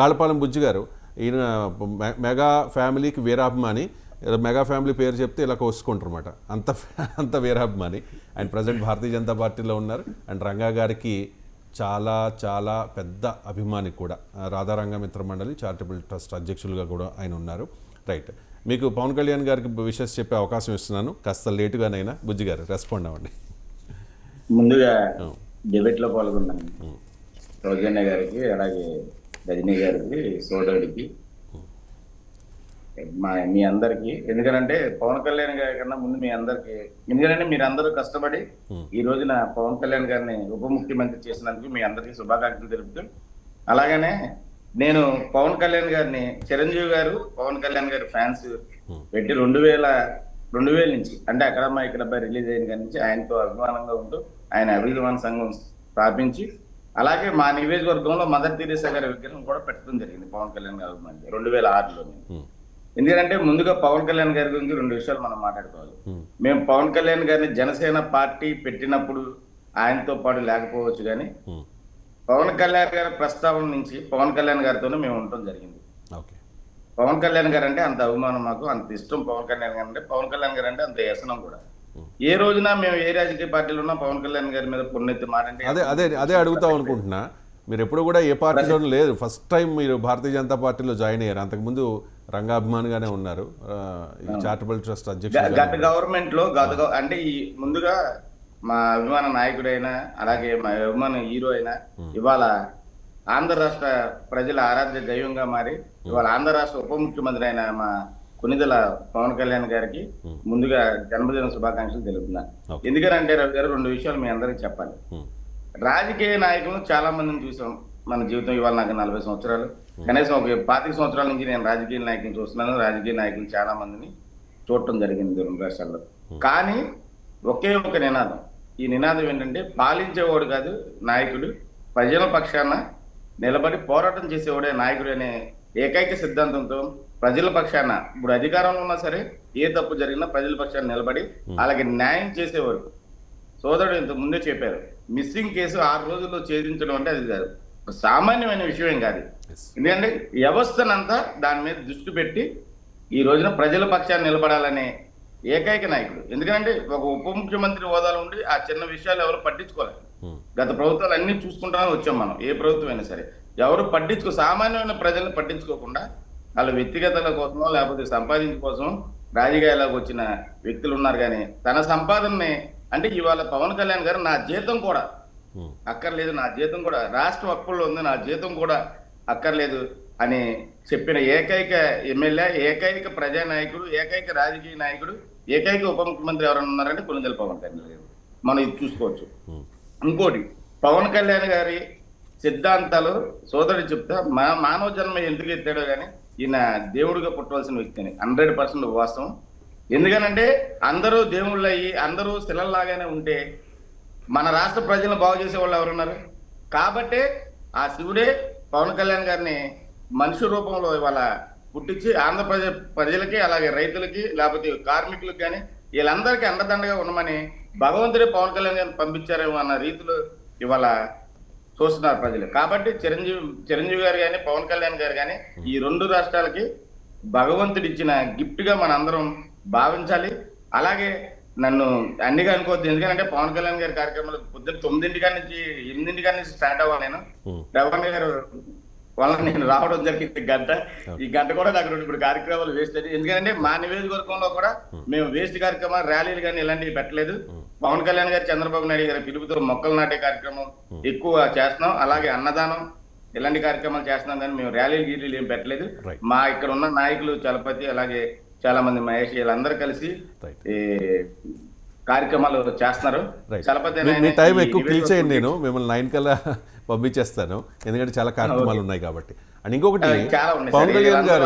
కాళపాలెం బుజ్జి గారు ఈయన మెగా ఫ్యామిలీకి వీరాభిమాని మెగా ఫ్యామిలీ పేరు చెప్తే ఇలా కోసుకుంటారు అనమాట అంత అంత వీరాభిమాని. ఆయన ప్రజెంట్ భారతీయ జనతా పార్టీలో ఉన్నారు. అండ్ రంగా గారికి చాలా చాలా పెద్ద అభిమాని కూడా. రాధారంగ మిత్ర మండలి చారిటబుల్ ట్రస్ట్ అధ్యక్షులుగా కూడా ఆయన ఉన్నారు. రైట్. మీకు పవన్ కళ్యాణ్ గారికి విషెస్ చెప్పే అవకాశం ఇస్తున్నాను. కాస్త లేటుగానైనా బుజ్జి గారు రెస్పాండ్ అవ్వండి. ముందుగా Oh. డిబేట్లో పాల్గొన్నాను సౌజన్య గారికి అలాగే రజనీ గారికి సోదరుడికి మా మీ అందరికి. ఎందుకంటే పవన్ కళ్యాణ్ గారి కన్నా ముందు మీ అందరికి. ఎందుకంటే మీరు అందరూ కష్టపడి. ఈ రోజున పవన్ కళ్యాణ్ గారిని ఉప ముఖ్యమంత్రి చేసినందుకు మీ అందరికీ శుభాకాంక్షలు తెలుపుతూ అలాగనే నేను పవన్ కళ్యాణ్ గారిని చిరంజీవి గారు పవన్ కళ్యాణ్ గారి ఫ్యాన్స్ పెట్టి రెండు వేల రెండు వేల నుంచి అంటే అక్కడమ్మ ఇక్కడ రిలీజ్ అయిన కాడి నుంచి ఆయనతో అభిమానంగా ఉంటూ ఆయన అభిమాన సంఘం స్థాపించి అలాగే మా నియోజకవర్గంలో మదర్ తెరీసా గారి విగ్రహం కూడా పెట్టడం జరిగింది పవన్ కళ్యాణ్ గారి అభిమాని రెండు వేల ఆరులో ఎందుకంటే ముందుగా పవన్ కళ్యాణ్ గారి గురించి రెండు విషయాలు మనం మాట్లాడుకోవాలి. మేము పవన్ కళ్యాణ్ గారిని జనసేన పార్టీ పెట్టినప్పుడు ఆయనతో పాటు లేకపోవచ్చు కానీ పవన్ కళ్యాణ్ గారి ప్రస్తావన నుంచి పవన్ కళ్యాణ్ గారితోనే మేము ఉండటం జరిగింది. పవన్ కళ్యాణ్ గారు అంటే అంత అభిమానం మాకు అంత ఇష్టం పవన్ కళ్యాణ్ గారు అంటే పవన్ కళ్యాణ్ గారు అంటే అంత వ్యసనం కూడా. ఏ రోజున మేము ఏ రాజకీయ పార్టీలో ఉన్నా? పవన్ కళ్యాణ్ గారి మీద పున్నెత్తి మాట అంటే అదే అదే అదే అడుగుతాం అనుకుంటున్నా. మీరు ఎప్పుడు కూడా ఏ పార్టీలోనూ లేదు. ఫస్ట్ టైం మీరు భారతీయ జనతా పార్టీలో జాయిన్ అయ్యారు. అంతకుముందు రంగాభిమానిగానే ఉన్నారు. చారిటబుల్ ట్రస్ట్ అధ్యక్షులు గత గవర్నమెంట్లో గత అంటే ఈ ముందుగా మా అభిమాన నాయకుడైనా అలాగే మా అభిమాన హీరో అయినా ఇవాళ ఆంధ్ర రాష్ట్ర ప్రజల ఆరాధ్య దైవంగా మారి ఇవాళ ఆంధ్ర రాష్ట్ర ఉప ముఖ్యమంత్రి అయిన మా కొనిదెల పవన్ కళ్యాణ్ గారికి ముందుగా జన్మదిన శుభాకాంక్షలు తెలుపుతున్నా. Okay. ఎందుకంటే రవి గారు రెండు విషయాలు మీ అందరికి చెప్పాలి. రాజకీయ నాయకులను చాలా మందిని చూసాం మన జీవితం ఇవాళ నాకు నలభై సంవత్సరాలు. కనీసం ఒక పాతిక సంవత్సరాల నుంచి నేను రాజకీయ నాయకులను చూస్తున్నాను. రాజకీయ నాయకులు చాలా మందిని చూడటం జరిగింది రెండు రాష్ట్రాల్లో కానీ ఒకే ఒక నినాదం. ఈ నినాదం ఏంటంటే పాలించేవాడు కాదు నాయకుడు. ప్రజల పక్షాన నిలబడి పోరాటం చేసేవాడే నాయకుడు అనే ఏకైక సిద్ధాంతంతో ప్రజల పక్షాన ఇప్పుడు అధికారంలో ఉన్నా సరే ఏ తప్పు జరిగినా ప్రజల పక్షాన నిలబడి వాళ్ళకి న్యాయం చేసేవాడు సోదరుడు ఇంత ముందే చెప్పారు మిస్సింగ్ కేసు ఆరు రోజుల్లో ఛేదించడం అంటే అది కాదు. సామాన్యమైన విషయం కాదు. ఎందుకంటే వ్యవస్థనంతా దాని మీద దృష్టి పెట్టి ఈ రోజున ప్రజల పక్షాన్ని నిలబడాలనే ఏకైక నాయకుడు. ఎందుకంటే ఒక ఉప ముఖ్యమంత్రి హోదాలో ఉండి ఆ చిన్న విషయాలు ఎవరు పట్టించుకోలేదు. గత ప్రభుత్వాలు అన్ని చూసుకుంటానే వచ్చాం మనం ఏ ప్రభుత్వం అయినా సరే. ఎవరు పట్టించుకో సామాన్యమైన ప్రజలను పట్టించుకోకుండా వాళ్ళ వ్యక్తిగతల కోసమో లేకపోతే సంపాదించ కోసం రాజకీయాలకు వచ్చిన వ్యక్తులు ఉన్నారు కానీ తన సంపాదనని అంటే ఇవాళ పవన్ కళ్యాణ్ గారు నా జీతం కూడా అక్కర్లేదు నా జీతం కూడా రాష్ట్ర హక్కుల్లో ఉంది నా జీతం కూడా అక్కర్లేదు అని చెప్పిన ఏకైక ఎమ్మెల్యే ఏకైక ప్రజానాయకుడు ఏకైక రాజకీయ నాయకుడు ఏకైక ఉప ముఖ్యమంత్రి ఎవరైనా ఉన్నారంటే కొనిదెల పవన్ కళ్యాణ్ గారు. మనం ఇది చూసుకోవచ్చు. ఇంకోటి పవన్ కళ్యాణ్ గారి సిద్ధాంతాలు సోదరుడు చెప్తా మా మానవ జన్మ ఎందుకు ఎత్తాడో కానీ ఈయన దేవుడిగా పుట్టవలసిన వ్యక్తిని హండ్రెడ్ పర్సెంట్ వాస్తవం ఎందుకనంటే అందరూ దేవుళ్ళు అయ్యి అందరూ శిలల్లాగానే ఉంటే మన రాష్ట్ర ప్రజలను బాగు చేసే వాళ్ళు ఎవరున్నారు? కాబట్టే ఆ శివుడే పవన్ కళ్యాణ్ గారిని మనిషి రూపంలో ఇవాళ పుట్టించి ఆంధ్రప్రదేశ్ ప్రజలకి అలాగే రైతులకి లేకపోతే కార్మికులకి కానీ వీళ్ళందరికీ అండదండగా ఉండమని భగవంతుడే పవన్ కళ్యాణ్ గారిని పంపించారేమో అన్న రీతిలో ఇవాళ చూస్తున్నారు ప్రజలు. కాబట్టి చిరంజీవి చిరంజీవి గారు కానీ పవన్ కళ్యాణ్ గారు కానీ ఈ రెండు రాష్ట్రాలకి భగవంతుడు ఇచ్చిన గిఫ్ట్గా మన అందరం భావించాలి. అలాగే నన్ను అన్నిగా అనుకోవద్దు. ఎందుకంటే పవన్ కళ్యాణ్ గారి కార్యక్రమాలు పొద్దున్న తొమ్మిదింటి నుంచి ఎనిమిదింటి నుంచి స్టార్ట్ అవ్వాలి నేను. రవణ గారు వల్ల నేను రావడం జరిగింది గంట. ఈ గంట కూడా నాకు రెండు మూడు కార్యక్రమాలు వేస్ట్ ఎందుకంటే మా నియోజకవర్గంలో కూడా మేము వేస్ట్ కార్యక్రమాలు ర్యాలీలు కానీ ఇలాంటివి పెట్టలేదు. పవన్ కళ్యాణ్ గారు చంద్రబాబు నాయుడు గారి పిలుపుతో మొక్కలు నాటే కార్యక్రమం ఎక్కువ చేస్తున్నాం. అలాగే అన్నదానం ఇలాంటి కార్యక్రమాలు చేస్తున్నాం కానీ మేము ర్యాలీలు గీలీలు ఏం పెట్టలేదు. మా ఇక్కడ ఉన్న నాయకులు చలపతి అలాగే చాలా మంది మహేష్ వీళ్ళందరూ కలిసి కార్యక్రమాలు చేస్తున్నారు. చలపతి టైం ఎక్కువ నేను. మిమ్మల్ని నైన్ కల్లా పంపించేస్తాను. ఎందుకంటే చాలా కార్యక్రమాలు ఉన్నాయి కాబట్టి. అండ్ ఇంకొకటి పవన్. కళ్యాణ్ గారు